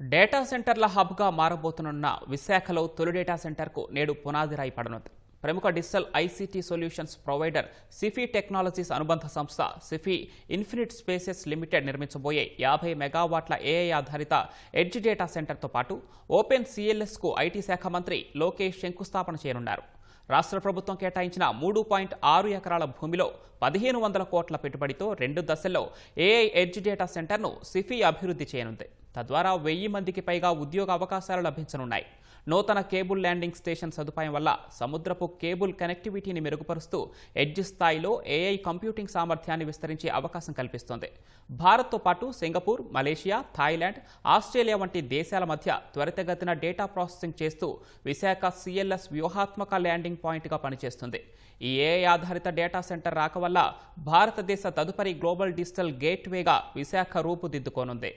Data సెంటర్ల హబ్గా మారబోతున్న విశాఖలో తొలి డేటా సెంటర్కు నేడు పునాది రాయి పడనుంది. ప్రముఖ digital ICT solutions provider Sify technologies అనుబంధ సంస్థ సిఫీ ఇన్ఫినిట్ స్పేసెస్ లిమిటెడ్ నిర్మించబోయే యాభై మెగావాట్ల ఏఐ ఆధారిత ఎడ్జ్ డేటా సెంటర్తో పాటు ఓపెన్ సిఎల్ఎస్కు ఐటీ శాఖ మంత్రి లోకేష్ శంకుస్థాపన చేయనున్నారు. రాష్ట్ర ప్రభుత్వం కేటాయించిన మూడు పాయింట్ ఆరు ఎకరాల భూమిలో పదిహేను వందల కోట్ల పెట్టుబడితో రెండు దశల్లో ఏఐ ఎడ్జ్ డేటా సెంటర్ను సిఫీ అభివృద్ధి చేయనుంది. తద్వారా వెయ్యి మందికి పైగా ఉద్యోగ అవకాశాలు లభించనున్నాయి. నూతన కేబుల్ ల్యాండింగ్ స్టేషన్ సదుపాయం వల్ల సముద్రపు కేబుల్ కనెక్టివిటీని మెరుగుపరుస్తూ ఎడ్జ్ స్థాయిలో ఏఐ కంప్యూటింగ్ సామర్థ్యాన్ని విస్తరించే అవకాశం కల్పిస్తోంది. భారత్తో పాటు సింగపూర్ మలేషియా థాయిలాండ్ ఆస్ట్రేలియా వంటి దేశాల మధ్య త్వరితగతిన డేటా ప్రాసెసింగ్ చేస్తూ విశాఖ సిఎల్ఎస్ వ్యూహాత్మక ల్యాండింగ్ పాయింట్గా పనిచేస్తుంది. ఈ ఏఐ ఆధారిత డేటా సెంటర్ రాక వల్ల భారతదేశ తదుపరి గ్లోబల్ డిజిటల్ గేట్వేగా విశాఖ రూపుదిద్దుకోనుంది.